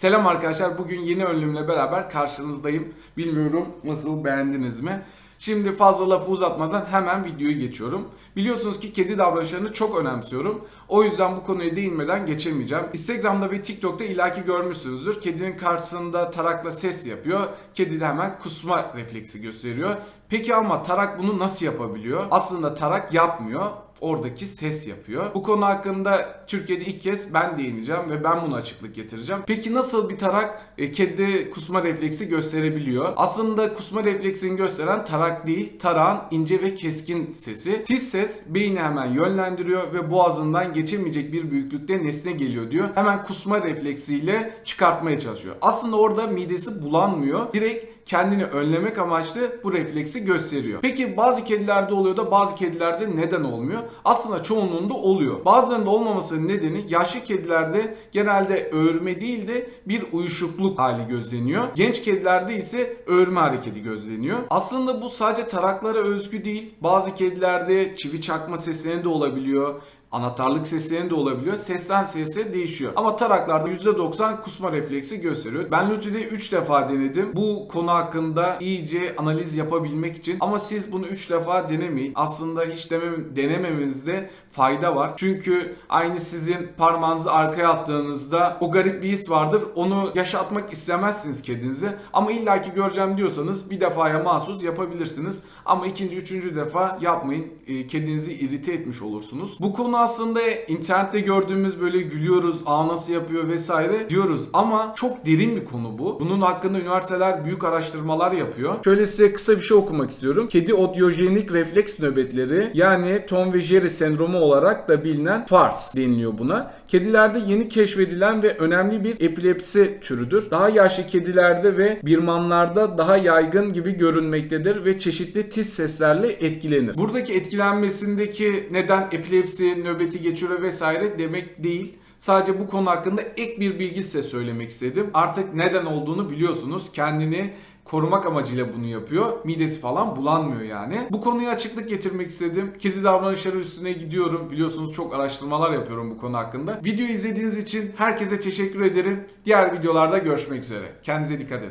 Selam arkadaşlar. Bugün yeni önlümle beraber karşınızdayım. Bilmiyorum nasıl beğendiniz mi? Şimdi fazla lafı uzatmadan hemen videoyu geçiyorum. Biliyorsunuz ki kedi davranışlarını çok önemsiyorum. O yüzden bu konuya değinmeden geçemeyeceğim. Instagram'da ve TikTok'ta ilaki görmüşsünüzdür. Kedinin karşısında tarakla ses yapıyor. Kedi de hemen kusma refleksi gösteriyor. Peki ama tarak bunu nasıl yapabiliyor? Aslında tarak yapmıyor oradaki ses yapıyor. Bu konu hakkında Türkiye'de ilk kez ben değineceğim ve ben buna açıklık getireceğim. Peki nasıl bir tarak e, kedi kusma refleksi gösterebiliyor? Aslında kusma refleksini gösteren tarak değil, tarağın ince ve keskin sesi. Tiz ses beyni hemen yönlendiriyor ve boğazından geçemeyecek bir büyüklükte nesne geliyor diyor. Hemen kusma refleksiyle çıkartmaya çalışıyor. Aslında orada midesi bulanmıyor. Direkt kendini önlemek amaçlı bu refleksi gösteriyor. Peki bazı kedilerde oluyor da bazı kedilerde neden olmuyor? Aslında çoğunluğunda oluyor. Bazılarında olmamasının nedeni yaşlı kedilerde genelde öğürme değil de bir uyuşukluk hali gözleniyor. Genç kedilerde ise öğürme hareketi gözleniyor. Aslında bu sadece taraklara özgü değil. Bazı kedilerde çivi çakma seslerinde de olabiliyor. Anahtarlık seslerinde de olabiliyor. Sesten sese değişiyor. Ama taraklarda %90 kusma refleksi gösteriyor. Ben Luti'de 3 defa denedim. Bu konu hakkında iyice analiz yapabilmek için. Ama siz bunu 3 defa denemeyin. Aslında hiç demem, denememenizde fayda var. Çünkü aynı sizin parmağınızı arkaya attığınızda o garip bir his vardır. Onu yaşatmak istemezsiniz kedinize. Ama illaki göreceğim diyorsanız bir defaya mahsus yapabilirsiniz. Ama ikinci, üçüncü defa yapmayın. E, kedinizi irite etmiş olursunuz. Bu konu aslında internette gördüğümüz böyle gülüyoruz, aa nasıl yapıyor vesaire diyoruz. Ama çok derin bir konu bu. Bunun hakkında üniversiteler büyük araştırmalar yapıyor. Şöyle size kısa bir şey okumak istiyorum. Kedi odyojenik refleks nöbetleri yani Tom ve Jerry sendromu olarak da bilinen FARS deniliyor buna. Kedilerde yeni keşfedilen ve önemli bir epilepsi türüdür. Daha yaşlı kedilerde ve birmanlarda daha yaygın gibi görünmektedir ve çeşitli tiz seslerle etkilenir. Buradaki etkilenmesindeki neden epilepsi nöbeti geçiriyor vesaire demek değil. Sadece bu konu hakkında ek bir bilgi size söylemek istedim. Artık neden olduğunu biliyorsunuz. Kendini korumak amacıyla bunu yapıyor. Midesi falan bulanmıyor yani. Bu konuya açıklık getirmek istedim. Kedi davranışları üstüne gidiyorum. Biliyorsunuz çok araştırmalar yapıyorum bu konu hakkında. Videoyu izlediğiniz için herkese teşekkür ederim. Diğer videolarda görüşmek üzere. Kendinize dikkat edin.